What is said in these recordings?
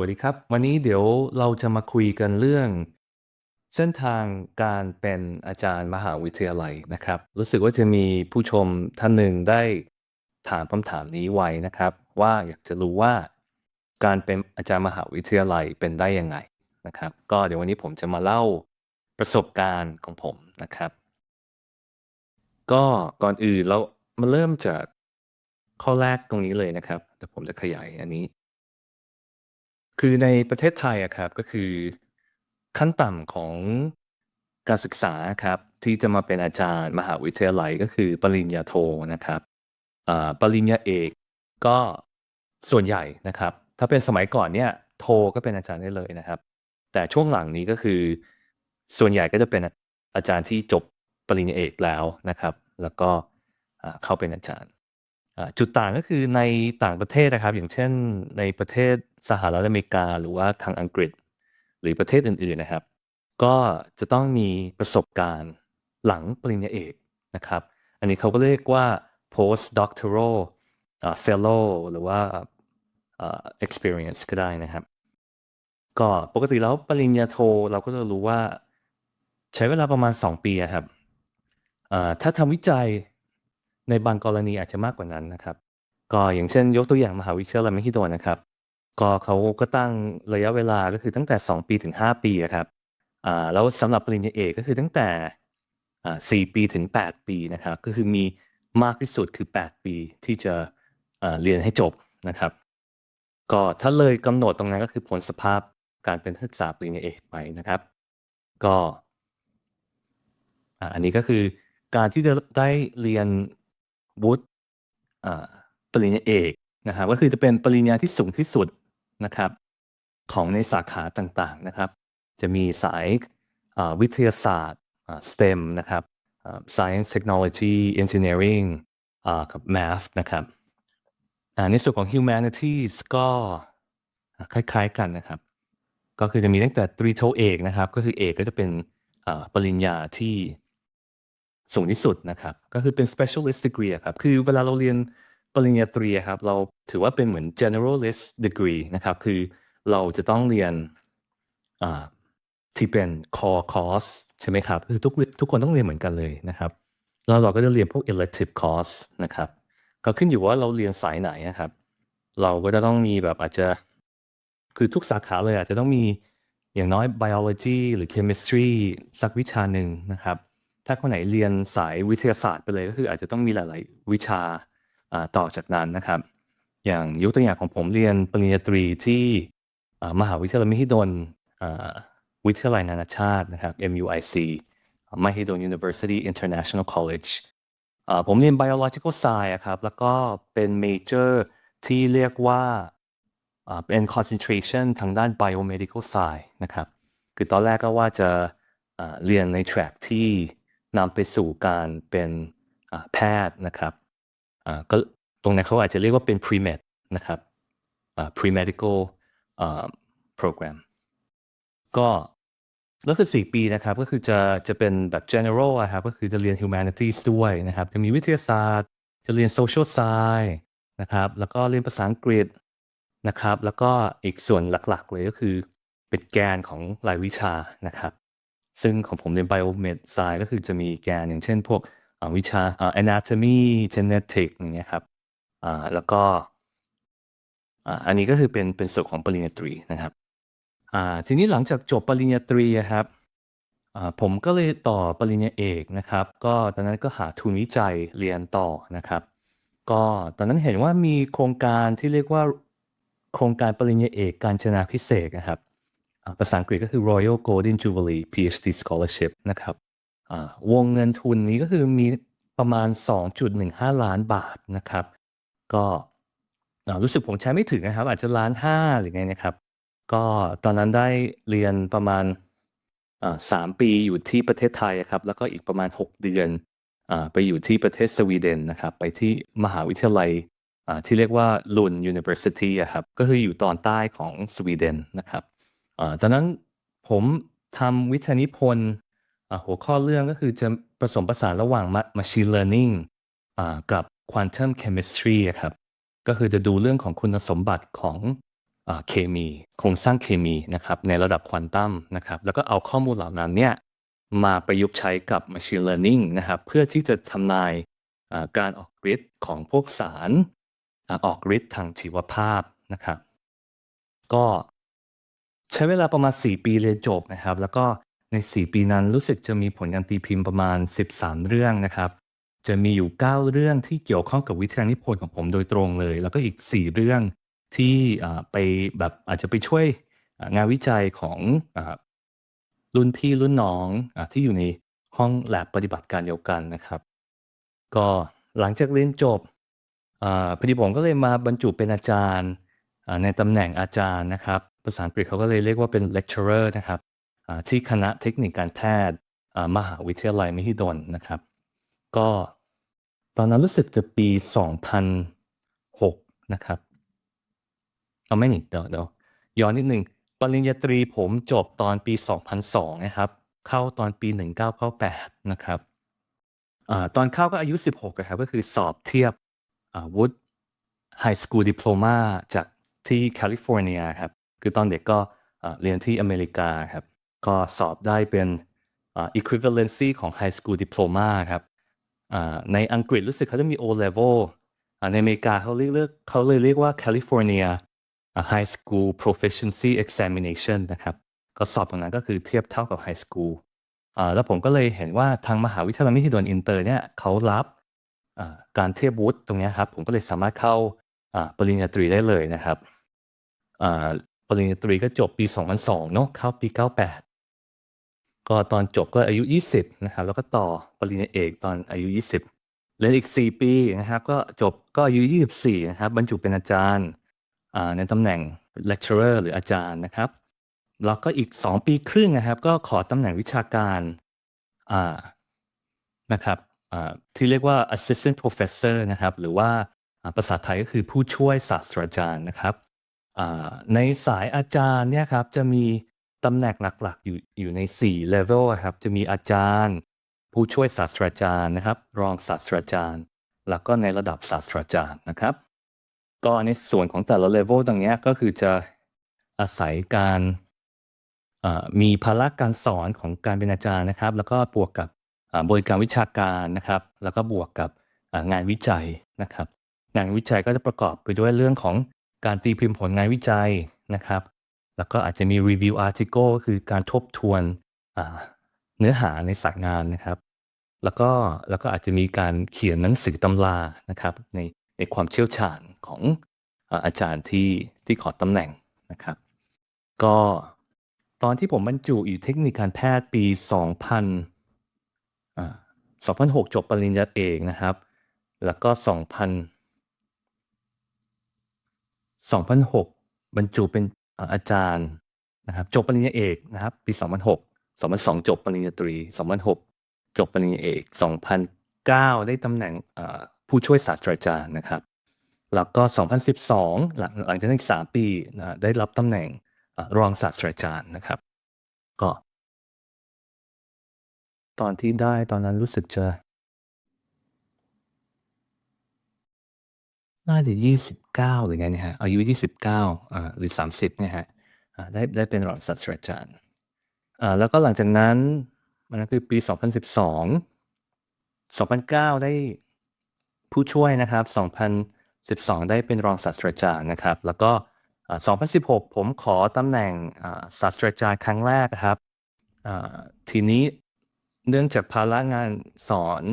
วัสดีครับ วันนี้เดี๋ยวเราจะมาคุยกันเรื่อง เส้นทางการเป็นอาจารย์มหาวิทยาลัยนะครับ รู้สึกว่าจะมีผู้ชมท่านหนึ่งได้ถามคำถามนี้ไว้นะครับ ว่าอยากจะรู้ว่า การเป็นอาจารย์มหาวิทยาลัยเป็นได้ยังไงนะครับ ก็เดี๋ยววันนี้ผมจะมาเล่าประสบการณ์ของผมนะครับ ก็ก่อนอื่นเรามาเริ่มจากข้อแรกตรงนี้เลยนะครับเดี๋ยวผมจะขยายอันนี้ คือในประเทศไทยอะครับ ก็คือขั้นต่ำของการศึกษาครับที่จะมาเป็นอาจารย์มหาวิทยาลัยก็คือปริญญาโทนะครับอ่าปริญญาเอกก็ส่วนใหญ่นะครับ ถ้าเป็นสมัยก่อนเนี่ยโทก็เป็นอาจารย์ได้เลยนะครับ แต่ช่วงหลังนี้ก็คือ ส่วนใหญ่ก็จะเป็นอาจารย์ที่จบปริญญาเอกแล้วนะครับ แล้วก็อ่าเข้าเป็นอาจารย์ จุดต่างก็คือในต่างประเทศนะครับ อย่างเช่นในประเทศสหรัฐอเมริกา หรือว่าทางอังกฤษ หรือประเทศอื่นๆนะครับ ก็จะต้องมีประสบการณ์หลังปริญญาเอกนะครับ อันนี้เขาก็เรียกว่า postdoctoral fellow หรือว่า experience ก็ได้นะครับ ก็ปกติแล้วปริญญาโทเราก็จะรู้ว่าใช้เวลาประมาณ 2 ปีครับถ้าทำวิจัย ในบางกรณีอาจจะมากกว่านั้นนะครับ ก็อย่างเช่นยกตัวอย่างมหาวิทยาลัยมหิดลนะครับ ก็เขาก็ตั้งระยะเวลาก็คือตั้งแต่ 2 ปีถึง 5 ปีอะครับอ่าแล้วสำหรับปริญญาเอกก็คือตั้งแต่อ่า4ปีถึง 8 ปีนะครับ ก็คือมีมากที่สุดคือ 8 ปีที่จะอ่าเรียนให้จบนะครับ ก็ถ้าเลยกำหนดตรงนั้นก็คือผลสภาพการเป็นนักศึกษาปริญญาเอกไปนะครับ ก็อ่าอันนี้ก็คือการที่จะได้เรียน วุฒิปริญญาเอกนะครับก็คือจะเป็นปริญญาที่สูงที่สุดนะครับ ของในสาขาต่างๆนะครับ จะมีสายวิทยาศาสตร์ STEM นะครับ Science Technology Engineering กับ Math นะครับในส่วนของ Humanities ก็คล้ายๆกันนะครับ ก็คือจะมีตั้งแต่ตรีโทเอกนะครับ ก็คือเอกก็จะเป็นปริญญาที่ สูงที่สุดนะครับ ก็คือเป็น specialist degree ครับ คือเวลาเราเรียนปริญญาตรีครับ เราถือว่าเป็นเหมือน generalist degree นะครับ คือเราจะต้องเรียนที่เป็น core course ใช่ไหมครับ คือทุกทุกคนต้องเรียนเหมือนกันเลยนะครับ แล้วเราก็จะเรียนพวก elective course นะครับ ก็ขึ้นอยู่ว่าเราเรียนสายไหนนะครับ เราก็จะต้องมีแบบอาจจะ คือทุกสาขาเลยอาจจะต้องมีอย่างน้อย biology หรือ chemistry สักวิชาหนึ่งนะครับ ถ้าคนไหนเรียนสายวิทยาศาสตร์ไปเลยก็คืออาจจะต้องมีหลาย ๆ วิชาต่อจากนั้นนะครับ อย่างยกตัวอย่างของผมเรียนปริญญาตรีที่มหาวิทยาลัยมหิดลวิทยาลัยนานาชาตินะครับ MUIC มหิดล University International College ผมเรียน biological science อะครับ แล้วก็เป็น major ที่เรียกว่าเป็น concentration ทางด้าน biomedical science นะครับ คือตอนแรกก็ว่าจะเรียนใน track ที่ นำไปสู่การเป็นแพทย์นะครับก็ตรงนั้นเขาอาจจะเรียกว่าเป็น pre-med นะครับ pre-medical program ก็ก็คือ4ปีนะครับก็คือจะจะเป็นแบบ general อะครับก็คือจะเรียน humanities ด้วยนะครับ จะมีวิทยาศาสตร์ จะเรียน social science นะครับแล้วก็เรียนภาษาอังกฤษนะครับ แล้วก็อีกส่วนหลักๆเลยก็คือเป็นแกนของรายวิชานะครับ ซึ่งของผมเรียน biomed science ก็คือจะมีแกนอย่างเช่นพวกวิชา anatomy genetic อย่างเงี้ยครับอ่าแล้วก็อ่าอันนี้ก็คือเป็นเป็นส่วนของปริญญาตรีนะครับอ่าทีนี้หลังจากจบปริญญาตรีอะครับอ่าผมก็เลยต่อปริญญาเอกนะครับ ก็ตอนนั้นก็หาทุนวิจัยเรียนต่อนะครับ ก็ตอนนั้นเห็นว่ามีโครงการที่เรียกว่าโครงการปริญญาเอกการจนาพิเศษนะครับ ภาษาอังกฤษก็คือ Royal Golden Jubilee PhD Scholarship นะครับวงเงินทุนนี้ก็คือมีประมาณ 2.15 ล้านบาทนะครับ ก็รู้สึกผมใช้ไม่ถึงนะครับ อาจจะล้านห้าหรือไงนะครับ ก็ตอนนั้นได้เรียนประมาณสามปีอยู่ที่ประเทศไทยอะครับ แล้วก็อีกประมาณ 6 เดือนอไปอยู่ที่ประเทศสวีเดนนะครับ ไปที่มหาวิทยาลัยที่เรียกว่า Lund University อะครับ ก็คืออยู่ตอนใต้ของสวีเดนนะครับ จากนั้นผมทำวิทยานิพนธ์หัวข้อเรื่องก็คือจะผสมผสานระหว่าง Machine Learning กับ quantum chemistry อะครับ ก็คือจะดูเรื่องของคุณสมบัติของอเคมีโครงสร้างเคมีนะครับในระดับควอนตัมนะครับแล้วก็เอาข้อมูลเหล่านั้นเนี่ยมาประยุกต์ใช้กับ Machine Learning นะครับเพื่อที่จะทำนายการออกฤทธิ์ของพวกสารออกฤทธิ์ทางชีวภาพนะครับ ก็ ใช้เวลาประมาณ 4 ปีเรียนจบนะครับ แล้วก็ใน 4 ปีนั้นรู้สึกจะมีผลงานตีพิมพ์ประมาณ 13 เรื่องนะครับ จะมีอยู่ 9 เรื่องที่เกี่ยวข้องกับวิทยานิพนธ์ของผมโดยตรงเลย แล้วก็อีก 4 เรื่องที่ไปแบบอาจจะไปช่วยงานวิจัยของอรุ่นพี่รุ่นน้องอที่อยู่ในห้องแลบปฏิบัติการเดียวกันนะครับ ก็หลังจากเรียนจบอ่าพอดีผมก็เลยมาบรรจุเป็นอาจารย์ในตำแหน่งอาจารย์นะครับ ภาษาอังกฤษเขาก็เลยเรียกว่าเป็น lecturer นะครับที่คณะเทคนิคการแพทย์มหาวิทยาลัยมหิดลนะครับ ก็ตอนนั้นรู้สึกจะปี 2006 นะครับ เอาไม่หนิเดี๋ยวเดี๋ยวย้อนนิดนึงปริญญาตรีผมจบตอนปี 2002 นะครับ เข้าตอนปี 1998 นะครับอตอนเข้าก็อายุ 16อะครับก็คือสอบเทียบวุฒิไฮสคูลดิ p โ o มาจากที่แคลิฟอร์เนียครับ คือตอนเด็กก็เรียนที่อเมริกาครับ ก็สอบได้เป็น equivalency ของ High School Diploma ครับในอังกฤษรู้สึกเขาจะมี O level ในอเมริกาเขาเรียกเรียกเขาเลยเรียกว่า California High School Proficiency Examination นะครับ ก็สอบตรงนั้นก็คือเทียบเท่ากับ High School แล้วผมก็เลยเห็นว่าทางมหาวิทยาลัยมหิดลอินเตอร์เนี่ยเขารับการเทียบวุฒิตรงนี้ครับ ผมก็เลยสามารถเข้าปริญญาตรีได้เลยนะครับ ปริญญาตรีก็จบปี 2002 เนอะเข้าปี 98 ก็ตอนจบก็อายุ 20 นะครับ แล้วก็ต่อปริญญาเอกตอนอายุ 20 เรียนอีก 4 ปีนะครับ ก็จบก็อายุ 24 นะครับ บรรจุเป็นอาจารย์ในตำแหน่ง lecturer หรืออาจารย์นะครับ แล้วก็อีก 2 ปีครึ่งนะครับ ก็ขอตำแหน่งวิชาการนะครับที่เรียกว่า assistant professor นะครับ หรือว่าภาษาไทยก็คือผู้ช่วยศาสตราจารย์นะครับ อ่าในสายอาจารย์เนี่ยครับจะมีตำแหน่งหลักๆ อยู่อยู่ใน4 level อะครับจะมีอาจารย์ ผู้ช่วยศาสตราจารย์นะครับ รองศาสตราจารย์ แล้วก็ในระดับศาสตราจารย์นะครับ ก็ในส่วนของแต่ละ level ตรงเนี้ยก็คือจะอาศัยการอ่ามีภาระการสอนของการเป็นอาจารย์นะครับ แล้วก็บวกกับอ่าบริการวิชาการนะครับ แล้วก็บวกกับอ่างานวิจัยนะครับ งานวิจัยก็จะประกอบไปด้วยเรื่องของ การตีพิมพ์ผลงานวิจัยนะครับ แล้วก็อาจจะมี review article ก็คือการทบทวนเนื้อหาในสายงานนะครับ แล้วก็แล้วก็อาจจะมีการเขียนหนังสือตำรานะครับ ในในความเชี่ยวชาญของอาจารย์ที่ที่ขอตำแหน่งนะครับ ก็ตอนที่ผมบรรจุอยู่เทคนิคการแพทย์ปี 2000อ่า2006 จบปริญญาเอกนะครับ แล้วก็ 2000 2006 บรรจุเป็นอาจารย์นะครับจบปริญญาเอกนะครับปี 2006 2002 จบปริญญาตรี 2006 จบปริญญาเอก 2009 ได้ตำแหน่งผู้ช่วยศาสตราจารย์นะครับ แล้วก็ 2012 หลังหลังจากนั้นอีก3ปีนะได้รับตำแหน่งรองศาสตราจารย์นะครับ ก็ ตอนที่ได้ตอนนั้นรู้สึกจะน่าจะยิ่ง 29หรือไงเนี่ยครับอายุ29อ่าหรือ30เนี่ยครับอ่าได้ได้เป็นรองศาสตราจารย์อ่าแล้วก็หลังจากนั้นมันก็คือปี2012 2009ได้ผู้ช่วยนะครับ2012ได้เป็นรองศาสตราจารย์นะครับ แล้วก็อ่า2016ผมขอตำแหน่งอ่าศาสตราจารย์ครั้งแรกครับอ่าทีนี้เนื่องจากภาระงานสอน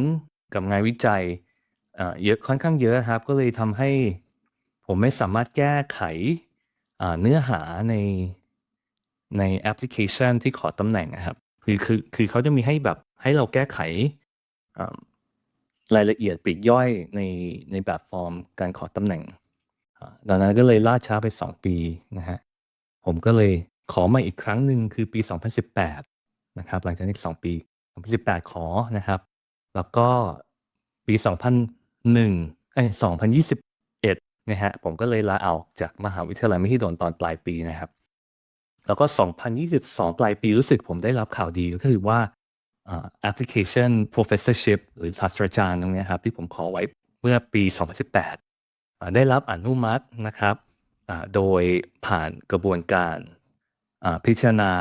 กับงานวิจัยเยอะค่อนข้างเยอะครับ ก็เลยทำให้ ผมไม่สามารถแก้ไขเนื้อหาในในแอปพลิเคชันที่ขอตำแหน่งอะครับ คือคือคือเขาจะมีให้แบบให้เราแก้ไขรายละเอียดปลีกย่อยในในแบบฟอร์มการขอตำแหน่งอ่าดังนั้นก็เลยล่าช้าไป 2 ปีนะฮะ ผมก็เลยขอมาอีกครั้งหนึ่งคือปี 2018 นะครับ หลังจากนี้สองปี 2018 ขอนะครับ แล้วก็ปี 2001เอ้ย2021 นะฮะผมก็เลยลาออกจากมหาวิทยาลัยมหิดลตอนปลายปีนะครับ แล้วก็ 2022 ปลายปีรู้สึกผมได้รับข่าวดีก็คือว่าแอปพลิเคชัน professorship หรือศาสตราจารย์ตรงนี้ครับ ที่ผมขอไว้เมื่อปี 2018 ได้รับอนุมัตินะครับโดยผ่านกระบวนการพิจารณา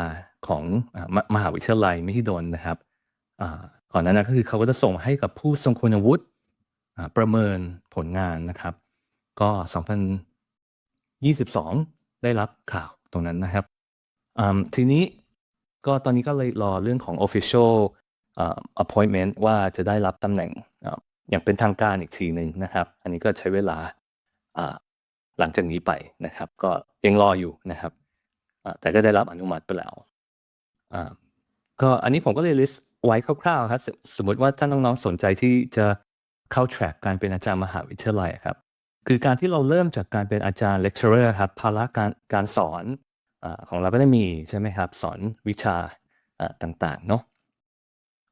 ของอมมหาวิทยาลัยมหิดลนะครับก่อนหนานั้นก็คือเขาก็จะส่งให้กับผู้ทรงคุณวุฒิประเมินผลงานนะครับ ก็ 2022 ได้รับข่าวตรงนั้นนะครับอ่าทีนี้ก็ตอนนี้ก็เลยรอเรื่องของ official อ่า appointment ว่าจะได้รับตำแหน่งออย่างเป็นทางการอีกทีหนึ่งนะครับ อันนี้ก็ใช้เวลาอ่าหลังจากนี้ไปนะครับ ก็ยังรออยู่นะครับอ่าแต่ก็ได้รับอนุมัติไปแล้วอ่าก็อันนี้ผมก็เลย list ไว้คร่าวๆครับสสมมติว่าท่านน้องๆสนใจที่จะเข้า track การเป็นอาจารย์มหาวิทยาลัยครับ คือการที่เราเริ่มจากการเป็นอาจารย์ lecturer ครับภาระการการสอนอาของเราก็ได้มีใช่ไหมครับ สอนวิชาอ่าต่างๆเนาะ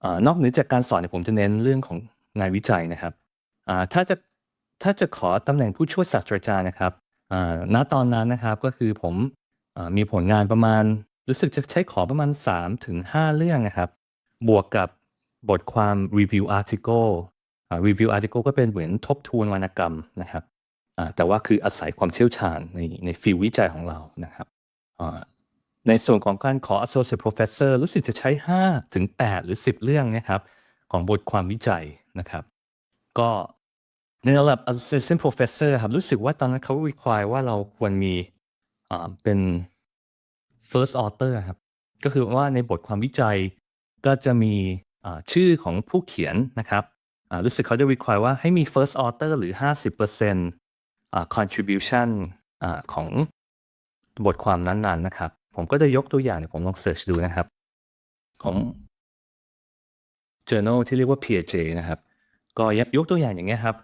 อานอกเหนือจากการสอนเนี่ยผมจะเน้นเรื่องของงานวิจัยนะครับอ่าถ้าจะถ้าจะขอตำแหน่งผู้ช่วยศาสตราจารย์นะครับอ่าณตอนนั้นนะครับก็คือผมอ่ามีผลงานประมาณ รู้สึกจะใช้ขอประมาณ 3 ถึง 5 เรื่องนะครับ บวกกับบทความ review article อ่า review article ก็เป็นเหมือนทบทวนวรรณกรรมนะครับ แต่ว่าคืออาศัยความเชี่ยวชาญในในฟิลวิจัยของเรานะครับในส่วนของการขอ associate professor รู้สึกจะใช้ 5 ถึง 8 หรือ 10 เรื่องนะครับของบทความวิจัยนะครับ ก็ในระดับ assistant professor ครับรู้สึกว่าตอนนั้นเขา require ว่าเราควรมีเป็น first author ครับก็คือว่าในบทความวิจัยก็จะมีชื่อของผู้เขียนนะครับรู้สึกเขาจะ require ว่าให้มี first author หรือ 50%อ่า contribution อ่าของบทความนั้นๆนนะครับ ผมก็จะยกตัวอย่างเดี๋ยผมลองเสิร์ชดูนะครับ ของ journal ที่เรียกว่า PJ นะครับ ก็ยกยกตัวอย่างอย่างเงี้ยครับ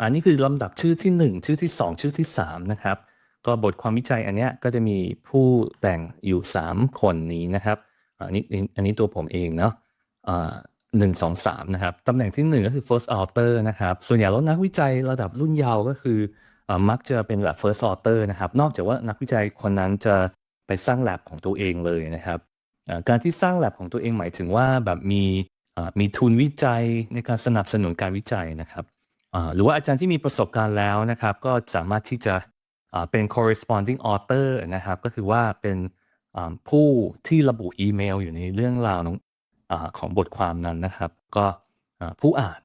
อันนี้คือลำดับชื่อที่ 1 ชื่อที่ 2 ชื่อที่ 3 นะครับ ก็บทความวิจัยอันเนี้ยก็จะมีผู้แต่งอยู่ 3 คนนี้นะครับ อันนี้อันนี้ตัวผมเองเนาะอ่าหนึ่งสองสามนะครับตำแหน่งที่หนึ่งก็คือ first author นะครับ ส่วนใหญ่แล้วนักวิจัยระดับรุ่นเยาว์ก็คือ มักจะเป็นแบบ first author นะครับ นอกจากว่านักวิจัยคนนั้นจะไปสร้าง lab ของตัวเองเลยนะครับ การที่สร้าง lab ของตัวเองหมายถึงว่าแบบมีมีทุนวิจัยในการสนับสนุนการวิจัยนะครับหรือว่าอาจารย์ที่มีประสบการณ์แล้วนะครับ ก็สามารถที่จะเป็น corresponding author นะครับ ก็คือว่าเป็นผู้ที่ระบุอีเมลอยู่ในเรื่องราวของอ่าของบทความนั้นนะครับ ก็ผู้อ่าน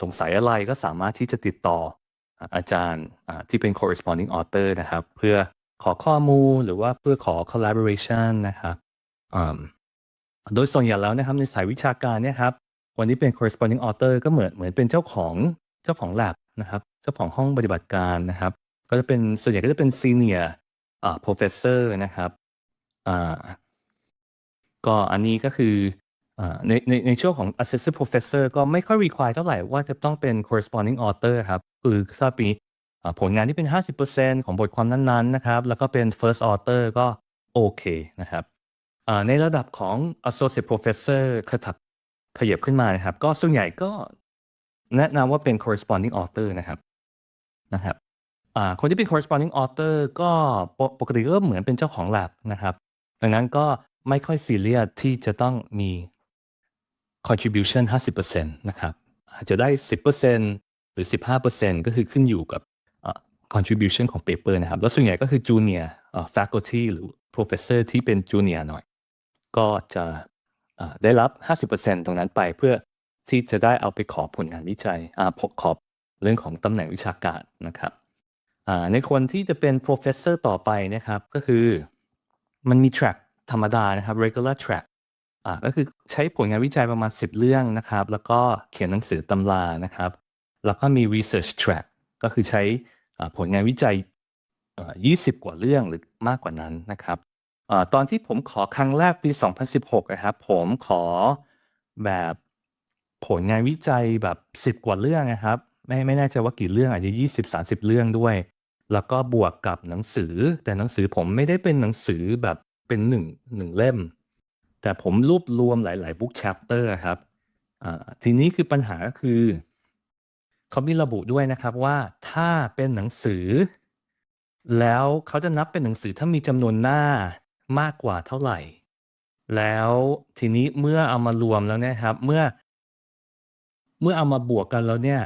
สงสัยอะไรก็สามารถที่จะติดต่อ อาจารย์ที่เป็น corresponding author นะครับ เพื่อขอข้อมูลหรือว่าเพื่อขอ collaboration นะครับโดยส่วนใหญ่แล้วนะครับในสายวิชาการเนี่ยครับคนที่เป็น corresponding author ก็เหมือนเหมือนเป็นเจ้าของเจ้าของ lab นะครับ เจ้าของห้องปฏิบัติการนะครับ ก็จะเป็นส่วนใหญ่ก็จะเป็น senior professor นะครับก็อันนี้ก็คือ ในในในช่วงของ assistant professor ก็ไม่ค่อย require เท่าไหร่ว่าจะต้องเป็น corresponding author ครับ คือถ้ามีผลงานที่เป็น 50%ของบทความนั้นๆนะครับ แล้วก็เป็น first author ก็โอเคนะครับในระดับของ associate professor ขถับขยับขึ้นมานะครับ ก็ส่วนใหญ่ก็แนะนำว่าเป็น corresponding author นะครับนะครับคนที่เป็น corresponding author ก็ปกปกติก็เหมือนเป็นเจ้าของ lab นะครับ ดังนั้นก็ไม่ค่อยซีเรียสที่จะต้องมี contribution 50%นะครับอาจจะได้ 10%หรือ 15%ก็คือขึ้นอยู่กับ contribution ของ paper นะครับ แล้วส่วนใหญ่ก็คือ junior faculty หรือ professor ที่เป็น junior หน่อย ก็จะได้รับ 50%ตรงนั้นไปเพื่อที่จะได้เอาไปขอผลงานวิจัยอาพขอบเรื่องของตำแหน่งวิชาการนะครับในคนที่จะเป็น professor ต่อไปนะครับ ก็คือมันมี track ธรรมดานะครับ regular track อ่าก็คือใช้ผลงานวิจัยประมาณ 10 เรื่องนะครับ แล้วก็เขียนหนังสือตำรานะครับ แล้วก็มี research track ก็คือใช้อ่าผลงานวิจัยอ่อ20 กว่าเรื่องหรือมากกว่านั้นนะครับอ่าตอนที่ผมขอครั้งแรกปี 2016 นะครับ ผมขอแบบผลงานวิจัยแบบ 10 กว่าเรื่องนะครับ ไม่ไม่แน่ใจว่ากี่เรื่องอาจจะ 20-30 เรื่องด้วย แล้วก็บวกกับหนังสือ แต่หนังสือผมไม่ได้เป็นหนังสือแบบเป็นหนึ่งหนึ่งเล่ม แต่ผมรวบรวมหลายๆ book chapter ครับทีนี้คือปัญหาก็คือเขามีระบุด้วยนะครับว่าถ้าเป็นหนังสือ แล้วเขาจะนับเป็นหนังสือถ้ามีจำนวนหน้ามากกว่าเท่าไหร่ แล้วทีนี้เมื่อเอามารวมแล้วเนี่ยครับ เมื่อ เมื่อเอามาบวกกันแล้วเนี่ย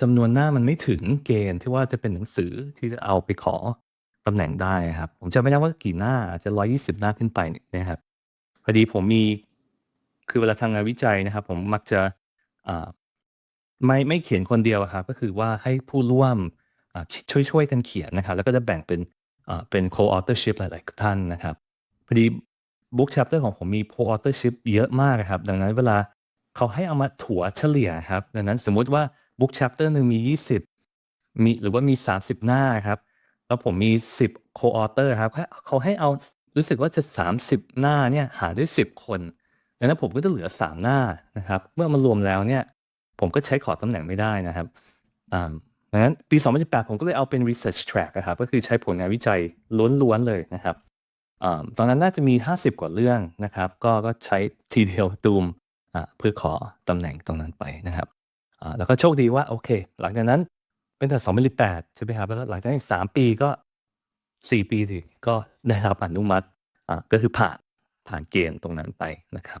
จำนวนหน้ามันไม่ถึงเกณฑ์ที่ว่าจะเป็นหนังสือที่จะเอาไปขอตำแหน่งได้ครับ ผมจำไม่ได้ว่ากี่หน้าจะร้อาจจะ120หน้าขึ้นไปเนะครับ พอดีผมมี คือเวลาทำงานวิจัยนะครับ ผมมักจะอ่าไม่ไม่เขียนคนเดียวอะครับ ก็คือว่าให้ผู้ร่วมอ่าช่วยช่วยกันเขียนนะครับ แล้วก็จะแบ่งเป็นอ่าเป็น co-authorship หลาย ๆ ท่านนะครับ พอดี book chapter ของผมมี co-authorship เยอะมากอะครับ ดังนั้นเวลาเขาให้เอามาถัวเฉลี่ยครับ ดังนั้นสมมุติว่า book chapter หนึ่งมี 20 มีหรือว่ามี 30 หน้าครับ แล้วผมมี 10 co-author ครับเขาเขาให้เอา รู้สึกว่าจะ 30 หน้าเนี่ยหารด้วย10 คนดังนั้นผมก็จะเหลือ 3 หน้านะครับ เมื่อมารวมแล้วเนี่ย ผมก็ใช้ขอตำแหน่งไม่ได้นะครับอ่าดังนั้นปี 2018 ผมก็เลยเอาเป็น research track อะครับก็คือใช้ผลงานวิจัยล้วนๆเลยนะครับอ่าตอนนั้นน่าจะมี 50 กว่าเรื่องนะครับ ก็ก็ใช้ทีเดียวตูมอ่าเพื่อขอตำแหน่งตรงนั้นไปนะครับอ่าแล้วก็โชคดีว่าโอเค หลังจากนั้นเป็นแต่2018 ใช่ไหมครับแล้วหลังจากนั้นอีก3ปีก็ 4ปีสิก็ได้รับอนุมัติอ่าก็คือผ่านผ่านเกณฑ์ตรงนั้นไปนะครับ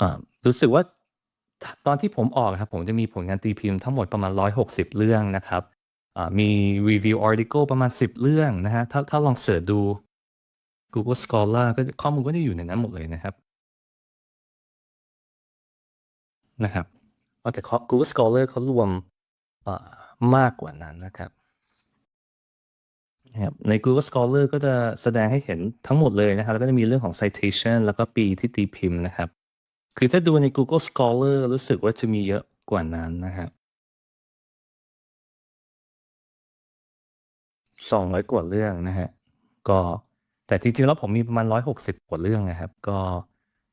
อ่ารู้สึกว่าตอนที่ผมออกครับ ผมจะมีผลงานตีพิมพ์ทั้งหมดประมาณ 160 เรื่องนะครับอ่ามี review article ประมาณ 10 เรื่องนะฮะถ้าถ้าลองเสิร์ชดู Google Scholar ก็ข้อมูลก็จะอยู่ในนั้นหมดเลยนะครับนะครับเอาแต่ Google Scholar เขารวมอ่ามากกว่านั้นนะครับ นะครับใน Google Scholar ก็จะแสดงให้เห็นทั้งหมดเลยนะครับ แล้วก็จะมีเรื่องของ citation แล้วก็ปีที่ตีพิมพ์นะครับ คือถ้าดูใน Google Scholar รู้สึกว่าจะมีเยอะกว่านั้นนะครับ200กว่าเรื่องนะฮะก็แต่จริงๆแล้วผมมีประมาณ160กว่าเรื่องนะครับ ก็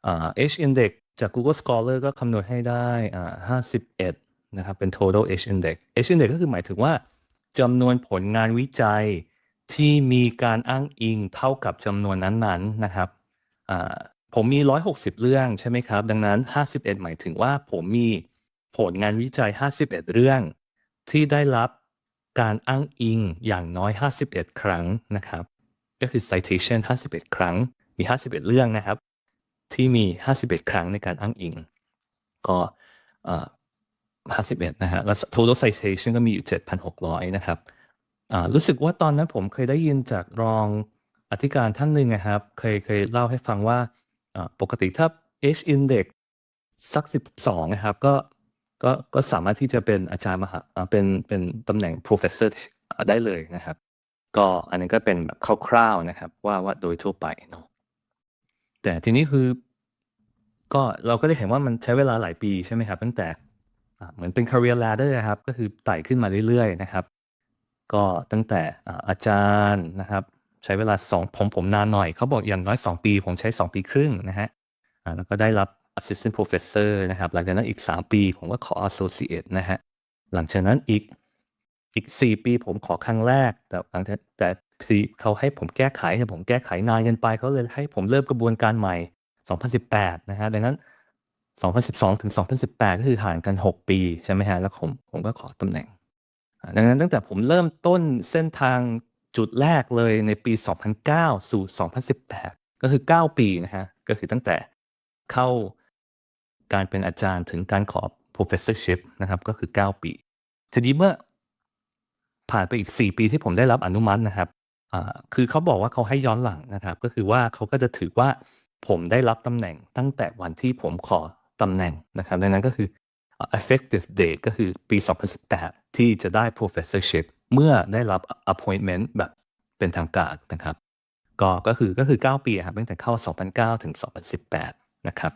อ่า H index จาก Google Scholar ก็คำนวณให้ได้อ่า51นะครับเป็น total H index H index ก็คือหมายถึงว่าจำนวนผลงานวิจัย ที่มีการอ้างอิงเท่ากับจำนวนนั้นๆนะครับผมมี 160 เรื่องใช่ไหมครับ ดังนั้น 51 หมายถึงว่าผมมีผลงานวิจัย 51 เรื่อง ที่ได้รับการอ้างอิงอย่างน้อย 51 ครั้งนะครับ ก็คือ citation 51 ครั้ง มี 51 เรื่องนะครับ ที่มี 51 ครั้งในการอ้างอิง ก็เอ่อ51 นะฮะ แล้ว total citation ก็มีอยู่ 7,600 นะครับ อ่า รู้สึกว่าตอนนั้นผมเคยได้ยินจากรองอธิการท่านหนึ่งนะครับ เคย เคยเล่าให้ฟังว่า อ่า ปกติถ้า H index สัก 12 นะครับ ก็ ก็ ก็สามารถที่จะเป็นอาจารย์มหาอ่า เป็น เป็นตำแหน่ง professor อ่า ได้เลยนะครับ ก็อันนี้ก็เป็นแบบคร่าวๆนะครับ ว่า ว่าโดยทั่วไปเนาะ แต่ทีนี้คือ ก็เราก็ได้เห็นว่ามันใช้เวลาหลายปีใช่ไหมครับ ตั้งแต่ อ่า เหมือนเป็น career ladder อะครับ ก็คือไต่ขึ้นมาเรื่อย ๆ นะครับ ก็ตั้งแต่อ่าอาจารย์นะครับ ใช้เวลา 2 ผมผมนานหน่อย เขาบอกอย่างน้อย 2 ปี ผมใช้ 2 ปีครึ่งนะฮะอ่าแล้วก็ได้รับ assistant professor นะครับ หลังจากนั้นอีก 3 ปีผมก็ขอ associate นะฮะ หลังจากนั้นอีกอีก 4 ปีผมขอครั้งแรก แต่หลังจากแต่สีเขาให้ผมแก้ไขแต่ผมแก้ไขนานเกินไปเขาเลยให้ผมเริ่มกระบวนการใหม่ 2018 นะฮะดังนั้น 2012 ถึง 2018 ก็คือห่างกัน 6 ปี ใช่ไหมฮะ แล้วผมผมก็ขอตำแหน่ง ดังนั้นตั้งแต่ผมเริ่มต้นเส้นทางจุดแรกเลยในปี 2009 สู่ 2018 ก็คือ 9 ปีนะฮะ ก็คือตั้งแต่เข้าการเป็นอาจารย์ถึงการขอ professorship นะครับ ก็คือ 9 ปี ทีนี้เมื่อผ่านไปอีก 4 ปีที่ผมได้รับอนุมัตินะครับคือเขาบอกว่าเขาให้ย้อนหลังนะครับ ก็คือว่าเขาก็จะถือว่าผมได้รับตำแหน่งตั้งแต่วันที่ผมขอตำแหน่งนะครับ ดังนั้นก็คือ effective date ก็คือปี 2018 ที่จะได้ professorship เมื่อได้รับ appointment แบบเป็นทางการนะครับ ก็ก็คือก็คือ 9 ปีครับตั้งแต่เข้า 2009 ถึง 2018 นะครับ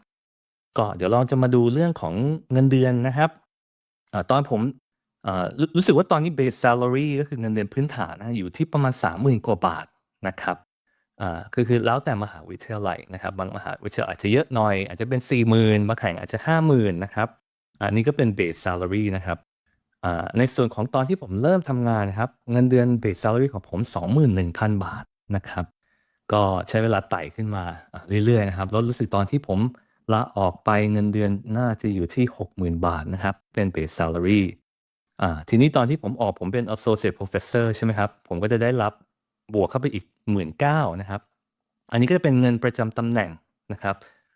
ก็เดี๋ยวเราจะมาดูเรื่องของเงินเดือนนะครับอตอนผมรู้รู้สึกว่าตอนนี้ base salary ก็คือเงินเดือนพื้นฐานนะอยู่ที่ประมาณ 30,000 กว่าบาทนะครับคือคือแล้วแต่มหาวิทยาลัยนะครับ บางมหาวิทยาลัยอาจจะเยอะหน่อย อาจจะเป็น 40,000บางแห่งอาจจะ 50,000 นะครับ อันนี้ก็เป็น base salary นะครับในส่วนของตอนที่ผมเริ่มทำงานนะครับเงินเดือน base salary ของผม 21,000 บาทนะครับ ก็ใช้เวลาไต่ขึ้นมาเรื่อยๆนะครับแล้วรู้สึกตอนที่ผมลาออกไปเงินเดือนน่าจะอยู่ที่ 60,000 บาทนะครับ เป็น base salary อ่าทีนี้ตอนที่ผมออกผมเป็น associate professor ใช่ไหมครับ ผมก็จะได้รับบวกเข้าไปอีก 19,000นะครับ อันนี้ก็จะเป็นเงินประจำตำแหน่งนะครับ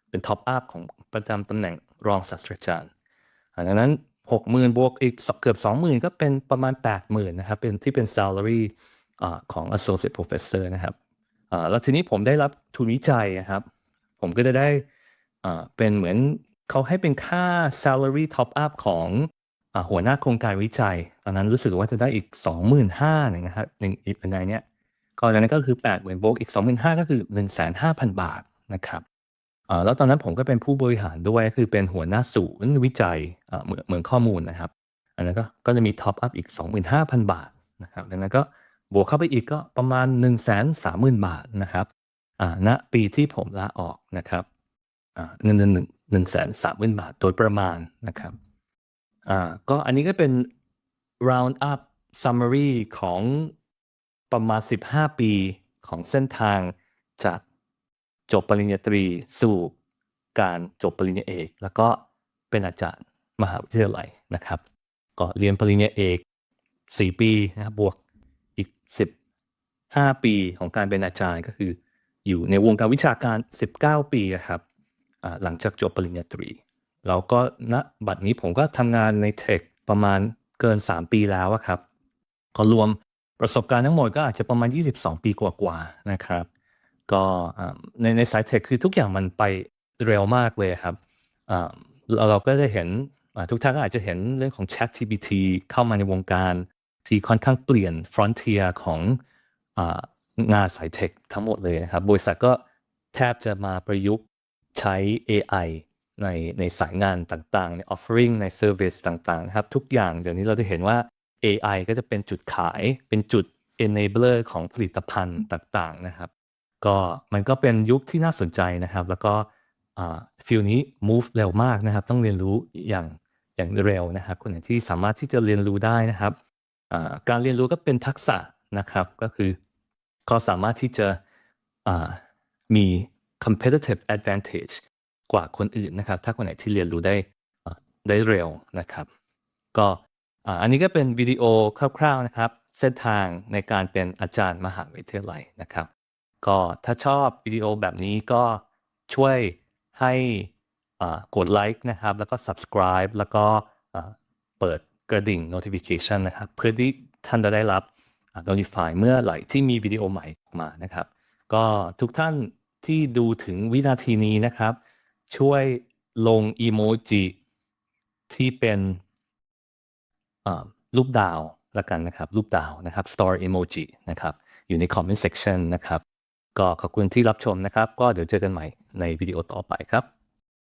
เป็น top up ของประจำตำแหน่งรองศาสตราจารย์ ดังนั้น 60,000 บวกอีกเกือบ 20,000 ก็เป็นประมาณ 80,000 นะครับ เป็นที่เป็น salary อของ associate professor นะครับแล้วทีนี้ผมได้รับทุนวิจัยนะครับ ผมก็จะได้เป็นเหมือนเขาให้เป็นค่า salary top up ของอหัวหน้าโครงการวิจัย ตอนนั้นรู้สึกว่าจะได้อีก 25,000นะครับหนึ่งอีกในเนี้ยก็จากนั้นก็คือ 80,000บวกอีก 25,000 ก็คือ 15,000บาทนะครับ อ่า แล้วตอนนั้นผมก็เป็นผู้บริหารด้วย คือเป็นหัวหน้าศูนย์วิจัย อ่า เหมือง เหมืองข้อมูลนะครับ อันนั้นก็ ก็จะมีท็อปอัพอีก 25,000 บาทนะครับ ดังนั้นก็บวกเข้าไปอีกก็ประมาณ 130,000 บาทนะครับ อ่า ณ ปีที่ผมลาออกนะครับ อ่า เงินเดือนหนึ่งหนึ่งแสนสามหมื่นบาทโดยประมาณนะครับ อ่า ก็อันนี้ก็เป็น round up summary ของประมาณ 15 ปีของเส้นทางจาก จบปริญญาตรีสู่การจบปริญญาเอก แล้วก็เป็นอาจารย์มหาวิทยาลัยนะครับ ก็เรียนปริญญาเอก 4 ปีนะครับบวกอีก 15 ปีของการเป็นอาจารย์ก็คือ อยู่ในวงการวิชาการ 19 ปีครับหลังจากจบปริญญาตรี แล้วก็ณบัดนี้ผมก็ทำงานในเทคประมาณเกิน 3 ปีแล้วครับก็รวมประสบการณ์ทั้งหมดก็อาจจะประมาณ 22 ปีกว่าๆนะครับ ก็ในในสายเทคคือทุกอย่างมันไปเร็วมากเลยครับเราเราก็จะเห็นทุกท่านก็อาจจะเห็นเรื่องของ Chat GPT เข้ามาในวงการที่ค่อนข้างเปลี่ยน frontier ของงานสายเทคทั้งหมดเลยนะครับบริษัทก็แทบจะมาประยุกต์ใช้ AI ในในสายงานต่างๆ ใน offering ใน service ต่างๆนะครับ ทุกอย่างเดี๋ยวนี้เราจะเห็นว่า AI ก็จะเป็นจุดขายเป็นจุด enabler ของผลิตภัณฑ์ต่างๆนะครับ ก็มันก็เป็นยุคที่น่าสนใจนะครับ แล้วก็ฟิลนี้ move เร็วมากนะครับ ต้องเรียนรู้อย่างอย่างเร็วนะครับ คนไหนที่สามารถที่จะเรียนรู้ได้นะครับการเรียนรู้ก็เป็นทักษะนะครับก็คือเขาสามารถที่จะมี competitive advantage กว่าคนอื่นนะครับ ถ้าคนไหนที่เรียนรู้ได้ได้เร็วนะครับ ก็อันนี้ก็เป็นวิดีโอคร่าวๆนะครับ เส้นทางในการเป็นอาจารย์มหาวิทยาลัยนะครับ ก็ถ้าชอบวิดีโอแบบนี้ก็ช่วยให้กดไลค์นะครับ แล้วก็ subscribe แล้วก็เปิดกระดิ่ง notification นะครับ เพื่อที่ท่านจะได้รับ notify เมื่อไหร่ที่มีวิดีโอใหม่ออกมานะครับ ก็ทุกท่านที่ดูถึงวินาทีนี้นะครับ ช่วยลงอีโมจิที่เป็นรูปดาวละกันนะครับ รูปดาวนะครับ star emoji นะครับ อยู่ใน comment section นะครับ ก็ขอบคุณที่รับชมนะครับ ก็เดี๋ยวเจอกันใหม่ในวิดีโอต่อไปครับ